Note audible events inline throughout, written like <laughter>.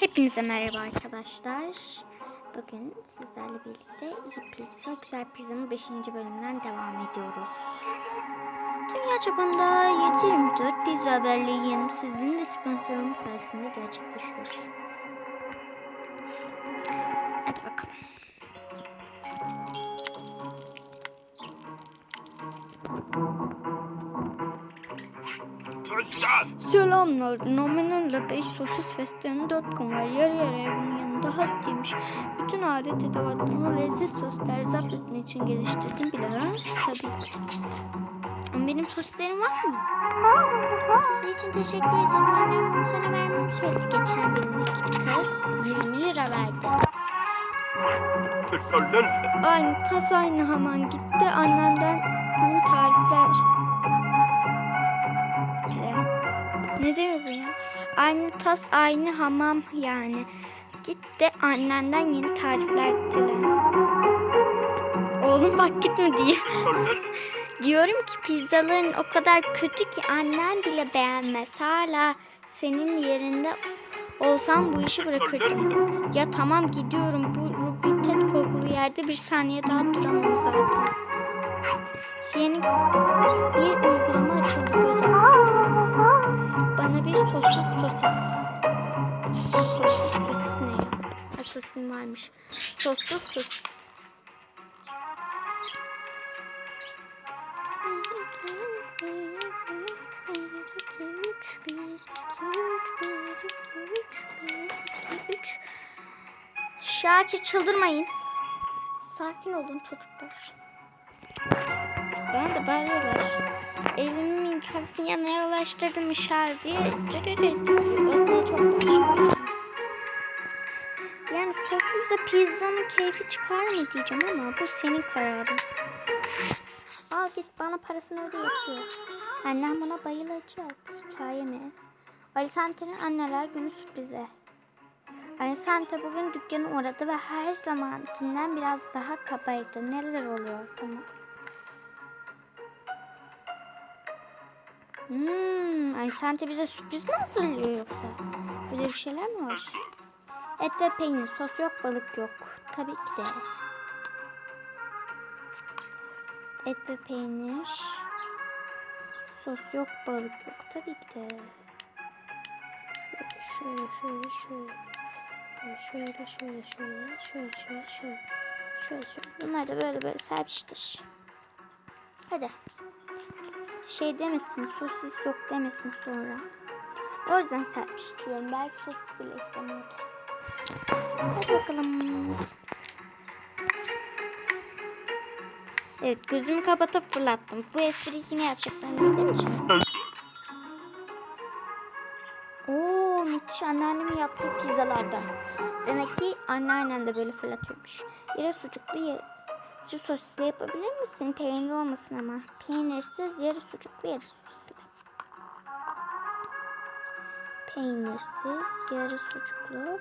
Hepinize merhaba arkadaşlar. Bugün sizlerle birlikte iyi pizza, güzel pizzanın 5. bölümünden devam ediyoruz. Dünya çapında 724 pizza haberliğin sizin de sponsorumuz sayesinde gerçekleşiyor. Hadi bakalım. Selamlar. Nominal 5 sosis 4 var. Yarı yarıya bunun yanında hat yemiş. Bütün adet edevatlarımı lezzet soslar zapt etmek için geliştirdim bile ha. Tabii. Ama benim sosislerim var mı? Sizin için teşekkür ederim. Annem bunu sana vermemi söyledi geçen bölümdeki kız. 20 lira verdi. Aynı tas aynı haman gitti. Annenden tarifler. Ne diyor ya? Aynı tas aynı hamam yani. Git de annenden yeni tarifler dile. Oğlum bak gitme diye. <laughs> Diyorum ki pizzaların o kadar kötü ki annen bile beğenmez. Hala senin yerinde olsam bu işi bırakırdım. Ya tamam gidiyorum bu rubitet kokulu yerde bir saniye daha duramam zaten. Yeni bir uygulama açıldı göz bana bir sosis sosis. Sosis sosis ne ya? Ha, sosisin varmış. Soslu sosis. Şakir çıldırmayın. Sakin olun çocuklar. Bana da bağırıyorlar. Elimin kapsını yanına yavaştırdım şarjı. Ötmeye çok başlıyor. Yani sossuz da pizzanın keyfi çıkar mı diyeceğim ama bu senin kararın. Al git bana parasını öde yetiyor. Annem buna bayılacak. Hikaye mi? Ali Sante'nin anneler günü sürprize. Ali Sante bugün dükkana uğradı ve her zamankinden biraz daha kabaydı. Neler oluyor tamam. Hmm, ay Sante bize sürpriz mi hazırlıyor yoksa? Böyle bir şeyler mi var? Et ve peynir, sos yok, balık yok. Tabii ki de. Et ve peynir. Sos yok, balık yok. Tabii ki de. Şöyle, şöyle, şöyle, şöyle. Şöyle, şöyle, şöyle, şöyle, şöyle, şöyle. Şöyle, şöyle. Bunlar da böyle böyle serpiştir. Hadi şey demesin, sosis yok demesin sonra. O yüzden serpiştiriyorum. Belki sosis bile istemiyordu. Hadi bakalım. Evet gözümü kapatıp fırlattım. Bu espriyi yine yapacaklarını bildiğim için. Oo müthiş anneannemin yaptığı pizzalardan. Demek ki anneannen de böyle fırlatıyormuş. Yere sucuklu ye Yarı sosisli yapabilir misin? Peynir olmasın ama. Peynirsiz yarı sucuklu yarı sosisli. Peynirsiz yarı sucuklu.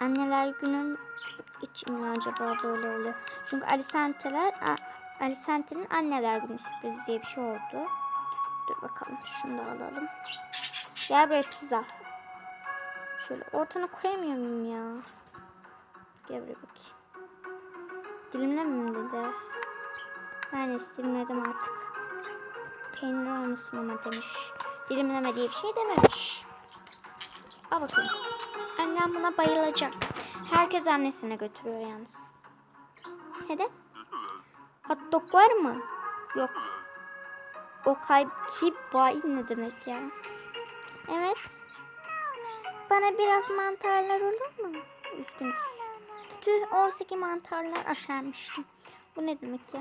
Anneler günün için mi acaba böyle oluyor? Çünkü Alicente'ler Alicente'nin anneler günü sürpriz diye bir şey oldu. Dur bakalım şunu da alalım. Gel buraya pizza. Şöyle ortana koyamıyor muyum ya? Gel buraya bakayım. Dilimlemem dedi. Ben dilimledim artık. Peynir olmasın ama demiş. Dilimleme diye bir şey dememiş. Al bakalım. Annem buna bayılacak. Herkes annesine götürüyor yalnız. Neden? Hot dog var mı? Yok. O ki bay ne demek ya? Evet. Bana biraz mantarlar olur mu? Üzgünüz. Tüh 18 mantarlar aşermiştim. Bu ne demek ya?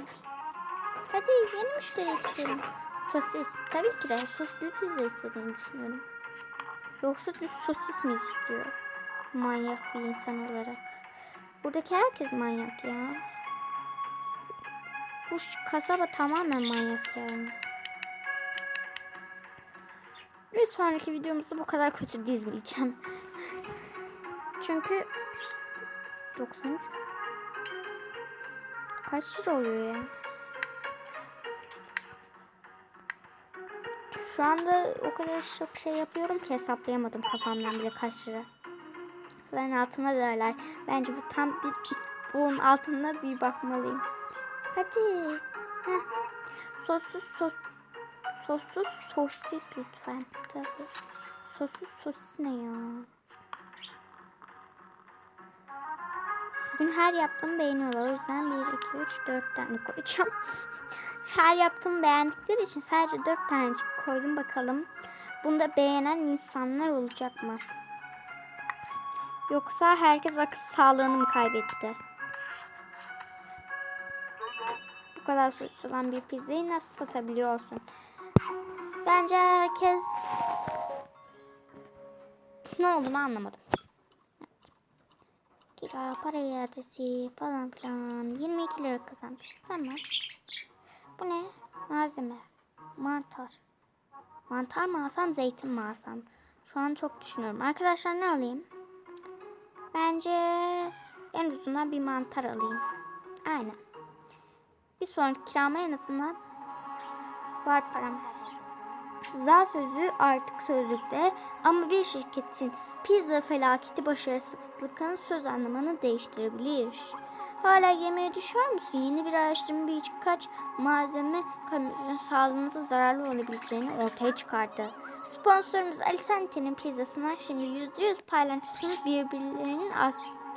Hadi yeni müşteri istiyorum. Sosis. Tabii ki de sosisli pizza istediğini düşünüyorum. Yoksa düz sosis mi istiyor? Manyak bir insan olarak. Buradaki herkes manyak ya. Bu kasaba tamamen manyak yani. Bir sonraki videomuzda bu kadar kötü dizmeyeceğim. <laughs> Çünkü 93 Kaç lira oluyor ya? Şu anda o kadar çok şey yapıyorum ki hesaplayamadım kafamdan bile kaç lira. kapıların altına derler. Bence bu tam bir bunun altında bir bakmalıyım. Hadi. Heh. Sossuz sos sossuz sosis lütfen. Tabii. Sossuz sosis ne ya? Bugün her yaptığımı beğeniyorlar. O yüzden 1, 2, 3, 4 tane koyacağım. <laughs> her yaptığımı beğendikleri için sadece 4 tane koydum bakalım. Bunu da beğenen insanlar olacak mı? Yoksa herkes akıl sağlığını mı kaybetti? Bu kadar sosis olan bir pizzayı nasıl satabiliyorsun? Bence herkes ne olduğunu anlamadım. Kira, para iadesi falan filan. 22 lira kazanmış. Tamam. Bu ne? Malzeme. Mantar. Mantar mı alsam, zeytin mi alsam? Şu an çok düşünüyorum. Arkadaşlar ne alayım? Bence en ucuzundan bir mantar alayım. Aynen. Bir sonraki kirama en azından var param. Za sözü artık sözlükte ama bir şirketin pizza felaketi başarısızlıkın söz anlamını değiştirebilir. Hala yemeğe düşüyor musun? Yeni bir araştırma birkaç malzeme kalorinin sağlığınıza zararlı olabileceğini ortaya çıkardı. Sponsorumuz Alicente'nin pizzasına şimdi %100 paylaşıyorsunuz birbirlerinin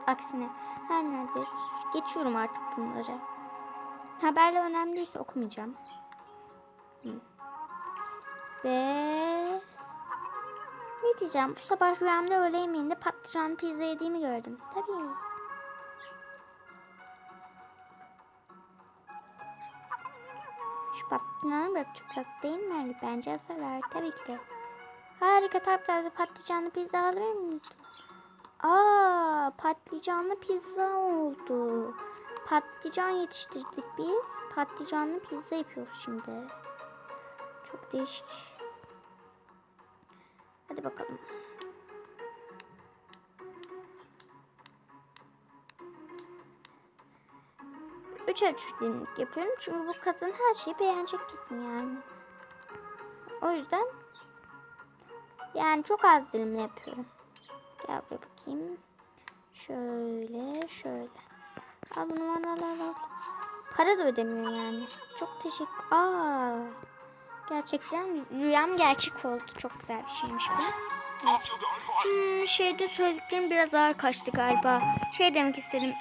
aksine. Her nerede? Geçiyorum artık bunları. Haberler önemli değilse okumayacağım. Hı. Ve ne diyeceğim? Bu sabah rüyamda öğle yemeğinde patlıcan pizza yediğimi gördüm. Tabii. Şu patlıcanı bırak çıplak değil mi? Bence hazırlar. Tabii ki de. Harika taptaze patlıcanlı pizza alır mısın? Aa, patlıcanlı pizza oldu. Patlıcan yetiştirdik biz. Patlıcanlı pizza yapıyoruz şimdi. Çok değişik. Hadi bakalım. Üç ölçütlilik yapıyorum. Çünkü bu kadın her şeyi beğenecek kesin yani. O yüzden yani çok az dilimle yapıyorum. Gel buraya bakayım. Şöyle şöyle. Al bunu al al al. al. Para da ödemiyor yani. Çok teşekkür. Aa. Gerçekten rüyam gerçek oldu. Çok güzel bir şeymiş bu. Evet. Hmm, şeyde söylediklerim biraz ağır kaçtı galiba. Şey demek istedim.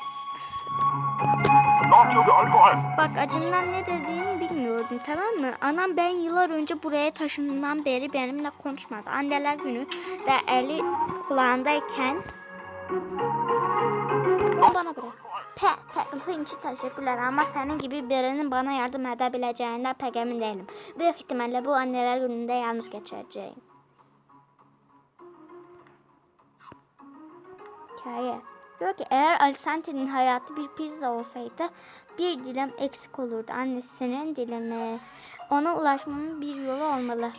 Bak acımdan ne dediğimi bilmiyordum tamam mı? Anam ben yıllar önce buraya taşındığından beri benimle konuşmadı. Anneler günü de eli kulağındayken bana bırak. Pe, teklifin için teşekkürler ama senin gibi birinin bana yardım edebileceğinden pek emin değilim. Büyük ihtimalle bu anneler gününde yalnız geçireceğim. Hikaye. Diyor ki eğer Alicente'nin hayatı bir pizza olsaydı bir dilim eksik olurdu. Annesinin dilimi. Ona ulaşmanın bir yolu olmalı.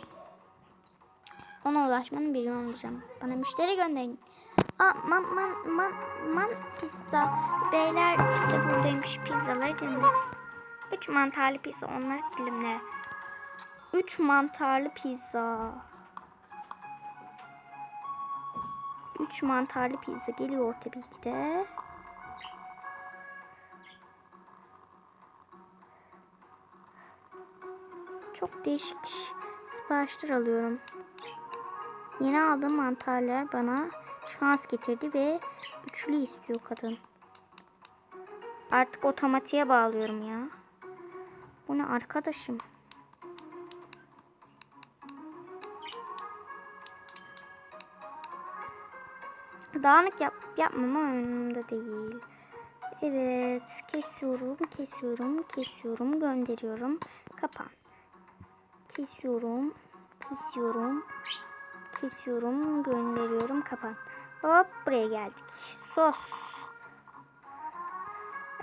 Ona ulaşmanın bir yolu olacağım. Bana müşteri gönderin. Aa, man, man, man, man pizza. Beyler de buradaymış pizzaları dilimle. Üç mantarlı pizza onları dilimle. Üç mantarlı pizza. Üç mantarlı pizza geliyor tabii ki de. Çok değişik siparişler alıyorum. Yeni aldığım mantarlar bana şans getirdi ve üçlü istiyor kadın. Artık otomatiğe bağlıyorum ya. Bu ne arkadaşım? Dağınık yap yapmama önümde değil. Evet, kesiyorum, kesiyorum, kesiyorum, gönderiyorum. Kapan. Kesiyorum, kesiyorum, kesiyorum, gönderiyorum. Kapan. Hop buraya geldik. Sos.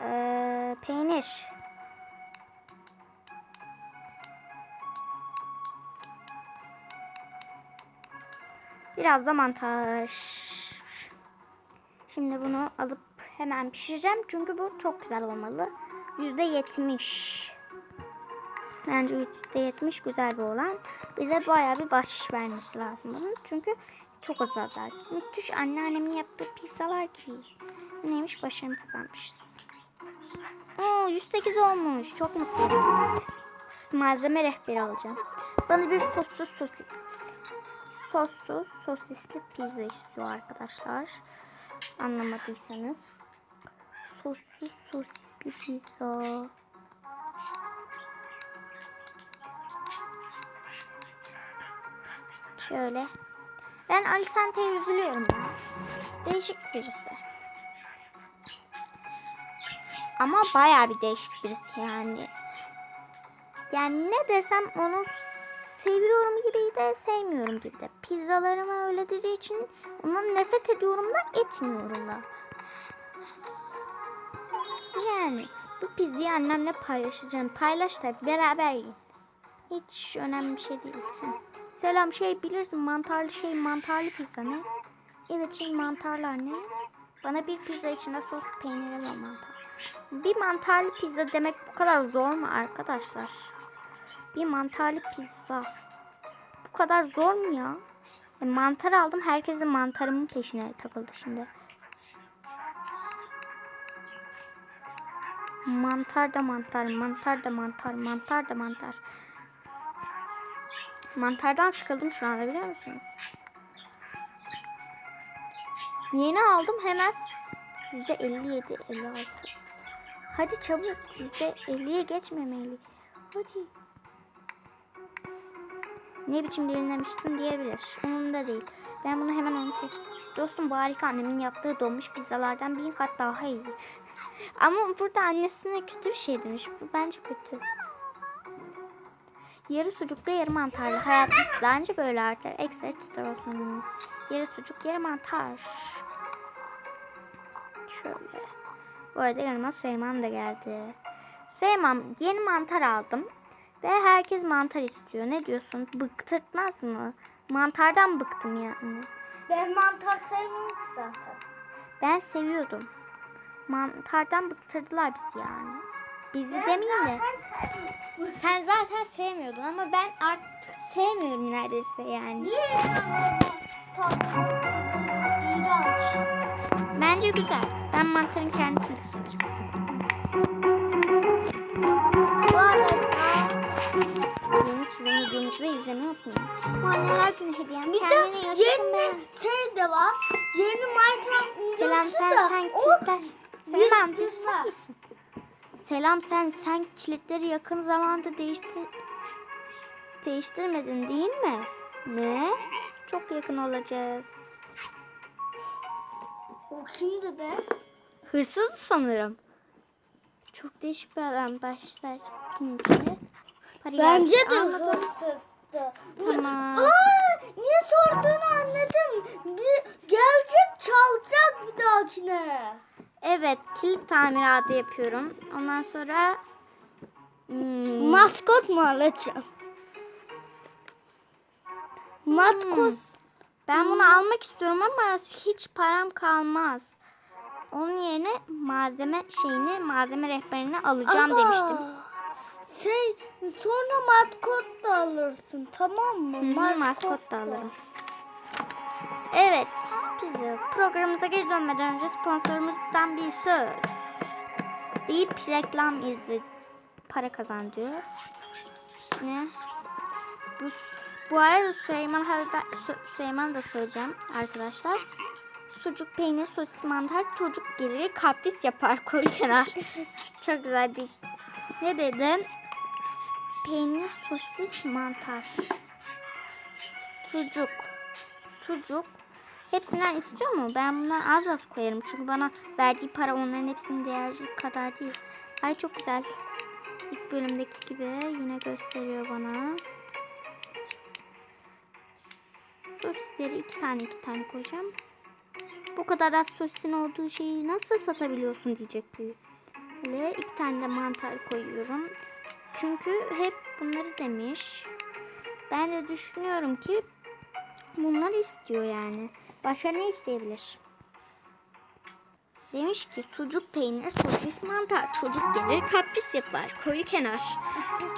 Ee, peynir. Biraz da mantar. Şimdi bunu alıp hemen pişireceğim. Çünkü bu çok güzel olmalı. Yüzde yetmiş. Bence yüzde yetmiş güzel bir olan. Bize bayağı bir bahşiş vermesi lazım bunun. Çünkü Çok az azar. Müthiş anneannemin yaptığı pizzalar gibi. Neymiş başarım kazanmışız. Oo 108 olmuş. Çok mutluyum. Malzeme rehberi alacağım. Bana bir sossuz sosis. Sossuz sosisli pizza istiyor arkadaşlar. Anlamadıysanız. Sossuz sosisli pizza. Şöyle. Ben Alisante'ye üzülüyorum ya. Değişik birisi. Ama baya bir değişik birisi yani. Yani ne desem onu seviyorum gibi de sevmiyorum gibi de. Pizzalarıma öyle dediği için ondan nefret ediyorum da etmiyorum da. Yani bu pizzayı annemle paylaşacağım. Paylaş da beraber yiyin. Hiç önemli bir şey değil. Selam şey bilirsin mantarlı şey mantarlı pizza ne? Evet şey mantarlar ne? Bana bir pizza içinde sos peyniri ve mantar. Bir mantarlı pizza demek bu kadar zor mu arkadaşlar? Bir mantarlı pizza. Bu kadar zor mu ya? E, mantar aldım herkesin mantarımın peşine takıldı şimdi. Mantar da mantar, mantar da mantar, mantar da mantar. Mantardan sıkıldım şu anda biliyor musunuz? Yeni aldım hemen yüzde 57, 56. Hadi çabuk yüzde 50'ye geçmemeli. Hadi. Ne biçim dilimlemişsin diyebilir. Umurumda değil. Ben bunu hemen onu test Dostum bu harika annemin yaptığı donmuş pizzalardan bin kat daha iyi. <laughs> Ama burada annesine kötü bir şey demiş. Bu bence kötü. Yarı sucuklu yarı mantarlı. Hayatım sizden böyle artar. Ekstra çıtır olsun. Yarı sucuk yarı mantar. Şöyle. Bu arada yanıma Süleyman da geldi. Süleyman yeni mantar aldım. Ve herkes mantar istiyor. Ne diyorsun? Bıktırtmaz mı? Mantardan bıktım yani. Ben mantar ki zaten. Ben seviyordum. Mantardan bıktırdılar bizi yani. Bizi demeyeyim de. Sen zaten sevmiyordun ama ben artık sevmiyorum neredeyse yani. Niye. Bence güzel. Ben mantarın kendisini severim. Bu arada Yeni çizim videomuzu da izlemeyi unutmayın. Bu anneler günü hediyem. bir de Kendine yaşasın yeni beğen. şey de var. Yeni Minecraft videosu Selam sen da. sen o kilitler. bir Selam bir güzel. susar mısın? Selam sen sen kilitleri yakın zamanda değiştir değiştirmedin değil mi? Ne? Çok yakın olacağız. O kimdi be? Hırsız sanırım. Çok değişik bir adam başlar. Para Bence de Anladım. hırsızdı. Tamam. Aa, niye sorduğunu anladım. Bir, gelecek çalacak bir dahakine. Evet kilit tamiratı yapıyorum. Ondan sonra hmm, Maskot mu alacağım? Matkos. ben bunu almak istiyorum ama hiç param kalmaz. Onun yerine malzeme şeyini, malzeme rehberini alacağım Ama demiştim. Şey sonra maskot da alırsın tamam mı? Hı hı, maskot da alırım. Evet, pizza. Programımıza geri dönmeden önce sponsorumuzdan bir söz. Deyip reklam izle. Para kazan diyor. Ne? Bu, bu arada Süleyman Süleyman da söyleyeceğim arkadaşlar. Sucuk, peynir, sosis, mantar, çocuk gelir, kapris yapar, koy kenar. <laughs> Çok güzel değil. Ne dedim? Peynir, sosis, mantar. Sucuk. Sucuk. Hepsinden istiyor mu? Ben bundan az az koyarım. Çünkü bana verdiği para onların hepsinin değeri kadar değil. Ay çok güzel. İlk bölümdeki gibi yine gösteriyor bana. Sosisleri iki tane iki tane koyacağım. Bu kadar az sosisin olduğu şeyi nasıl satabiliyorsun diyecek büyük. Böyle iki tane de mantar koyuyorum. Çünkü hep bunları demiş. Ben de düşünüyorum ki bunları istiyor yani. Başka ne isteyebilir? Demiş ki sucuk, peynir, sosis, mantar. Çocuk gelir kapris yapar. Koyu kenar.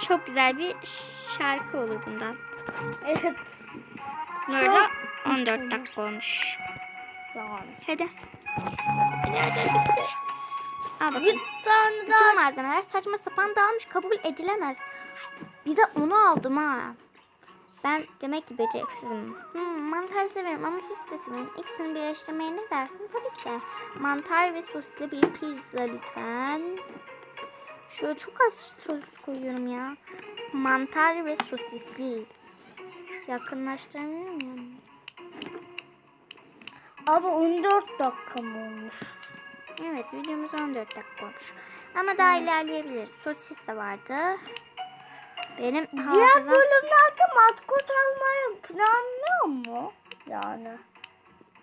Çok güzel bir şarkı olur bundan. Evet. Burada 14 dakika olmuş. Hadi. Hadi hadi bitti. Al bakalım. Bir tane daha. Bütün malzemeler saçma sapan dağılmış kabul edilemez. Bir de onu aldım ha. Ben demek ki beceriksizim. Hmm, mantar severim ama sosis severim. İkisini birleştirmeye ne dersin? Tabii ki. Mantar ve sosisli bir pizza lütfen. Şöyle çok az sosis koyuyorum ya. Mantar ve sosisli. Yakınlaştıramıyorum ya. Abi 14 dakika mı olmuş? Evet videomuz 14 dakika olmuş. Ama daha ilerleyebiliriz. Sosis de vardı. Benim Diğer hafızam...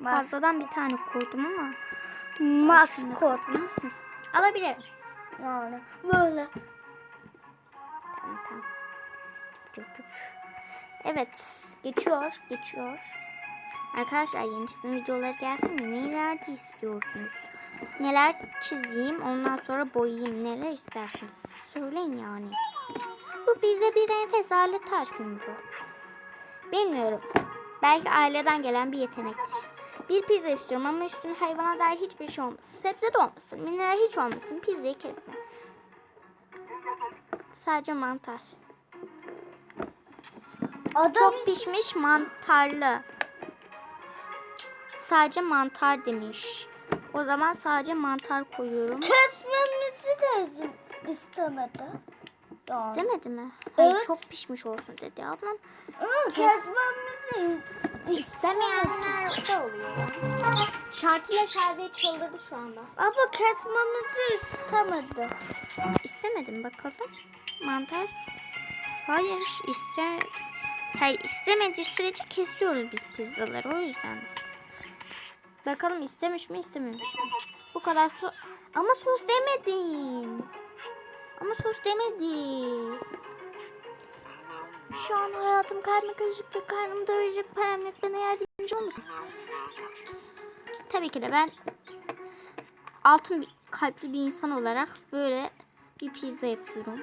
Mas Fazladan bir tane koydum ama. maskot. Alabilirim. Yani böyle. Tamam tamam. Evet geçiyor geçiyor. Arkadaşlar yeni çizim videoları gelsin mi? Neler istiyorsunuz? Neler çizeyim ondan sonra boyayayım neler istersiniz? Söyleyin yani. Bu bize bir enfes alet tarifi mi bu? Bilmiyorum. Belki aileden gelen bir yetenektir. Bir pizza istiyorum ama üstüne hayvana dair hiçbir şey olmasın. Sebze de olmasın. Mineral hiç olmasın. Pizzayı kesme. Sadece mantar. Adam Çok pişmiş mantarlı. Sadece mantar demiş. O zaman sadece mantar koyuyorum. kesmemizi de izin- istemedi. Yani. İstemedi mi? Hayır Evet. çok pişmiş olsun dedi ablam. Kesmemizi İstemeyenler de oluyor. Şarkı ile Şadiye çıldırdı şu anda. Ama kesmemizi istemedi. İstemedim bakalım. Mantar. Hayır iste. Hayır istemediği sürece kesiyoruz biz pizzaları o yüzden. Bakalım istemiş mi istememiş mi? Bu kadar su. Ama sos demedim. Ama sos demedi. Şu an hayatım karma karışık ve karnım doyuracak param yok. Bana yardımcı olur musun? Tabii ki de ben altın bir, kalpli bir insan olarak böyle bir pizza yapıyorum.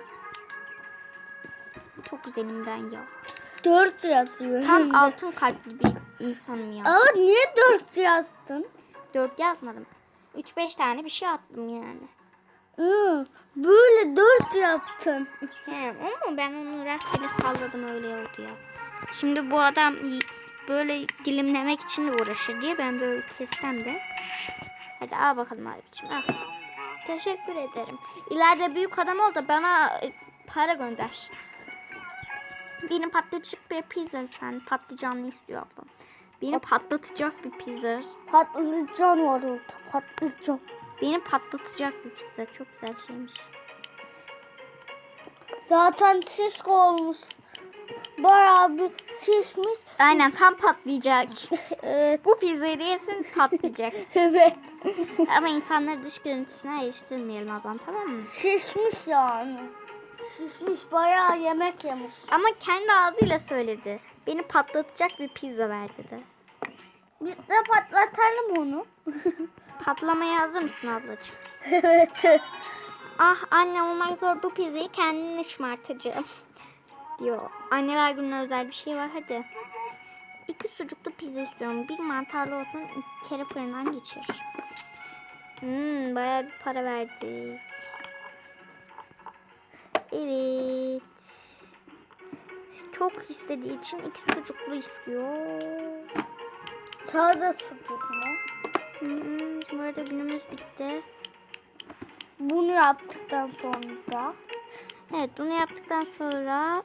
Çok güzelim ben ya. Dört yazıyor. Tam <laughs> altın kalpli bir insanım ya. Ama niye dört yazdın? Dört yazmadım. Üç beş tane bir şey attım yani. Hı, böyle dört yaptın. He, ama ben onu rastgele salladım öyle oldu ya. Şimdi bu adam böyle dilimlemek için de uğraşır diye ben böyle kessem de. Hadi al bakalım abiciğim al. Teşekkür ederim. İleride büyük adam ol da bana e, para gönder. Benim patlatacak bir pizza lütfen. Patlıcanlı istiyor ablam. Beni patlatacak bir pizza. Patlıcan var orada. Patlıcan. Beni patlatacak bir pizza. Çok güzel şeymiş. Zaten şişko olmuş. Bayağı bir şişmiş. <laughs> Aynen tam patlayacak. <laughs> evet. Bu pizzayı da yesin patlayacak. <laughs> Evet. Ama insanları dış görüntüsüne eleştirmeyelim ablam tamam mı? Şişmiş yani. Şişmiş bayağı yemek yemiş. Ama kendi ağzıyla söyledi. Beni patlatacak bir pizza ver dedi. Biz de patlatalım onu. <laughs> Patlamaya hazır mısın ablacığım? evet. Ah anne olmak zor bu pizzayı kendine şımartacağım. Diyor. Anneler gününe özel bir şey var hadi. İki sucuklu pizza istiyorum. Bir mantarlı olsun. iki kere fırından geçir. Hmm, bayağı bir para verdik. Evet. Çok istediği için iki sucuklu istiyor. Sade sucuk mu? Hmm, bu arada günümüz bitti. Bunu yaptıktan sonra Evet bunu yaptıktan sonra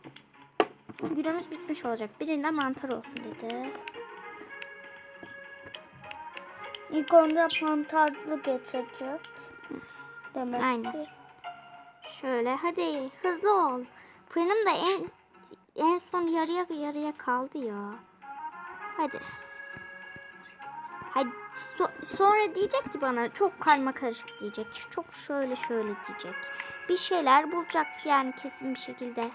günümüz bitmiş olacak. Birinde mantar olsun dedi. ilk önce mantarlı geçecek. Demek Aynen. ki. Şöyle hadi hızlı ol. Fırınım da en en son yarıya yarıya kaldı ya. Hadi. Hadi so- sonra diyecek ki bana çok karma karışık diyecek. Çok şöyle şöyle diyecek. Bir şeyler bulacak yani kesin bir şekilde.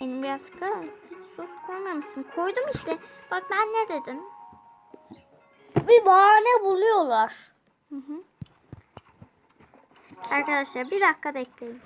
Benim biraz kar. Hiç sos koymamışsın. Koydum işte. Bak ben ne dedim. Bir bahane buluyorlar. Hı hı. Arkadaşlar bir dakika bekleyin.